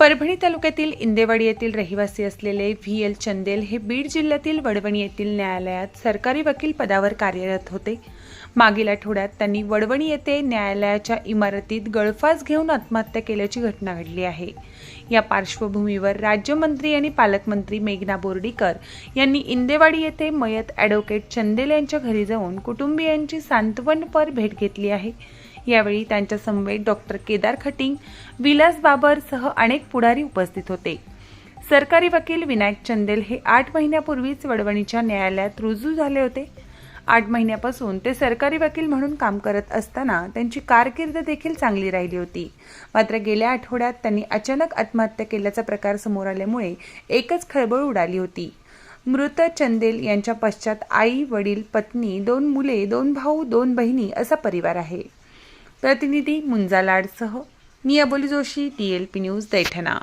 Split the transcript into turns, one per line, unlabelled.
परभणी तालुक्यातील इंदेवाडी येथील रहिवासी असलेले व्ही एल चंदेल हे बीड जिल्ह्यातील वडवणी येथील न्यायालयात सरकारी वकील पदावर कार्यरत होते. मागील आठवड्यात त्यांनी वडवणी येथे न्यायालयाच्या इमारतीत गळफास घेऊन आत्महत्या केल्याची घटना घडली आहे. या पार्श्वभूमीवर राज्यमंत्री आणि पालकमंत्री मेघना बोर्डीकर यांनी इंदेवाडी येथे मयत ॲडव्होकेट चंदेल यांच्या घरी जाऊन कुटुंबियांची सांत्वनपर भेट घेतली आहे. यावेळी त्यांच्या समवेत डॉक्टर केदार खटिंग विलास बाबरसह अनेक पुढारी उपस्थित होते. सरकारी वकील विनायक चंदेल हे आठ महिन्यापूर्वीच वडवणीच्या न्यायालयात रुजू झाले होते. आठ महिन्यापासून ते सरकारी वकील म्हणून काम करत असताना त्यांची कारकीर्द देखील चांगली राहिली होती. मात्र गेल्या आठवड्यात त्यांनी अचानक आत्महत्या केल्याचा प्रकार समोर आल्यामुळे एकच खळबळ उडाली होती. मृत चंदेल यांच्या पश्चात आई वडील पत्नी दोन मुले दोन भाऊ दोन बहिणी असा परिवार आहे. प्रतिनिधी मुंजा लाडसह मी Aboli Joshi D L P news Daithana.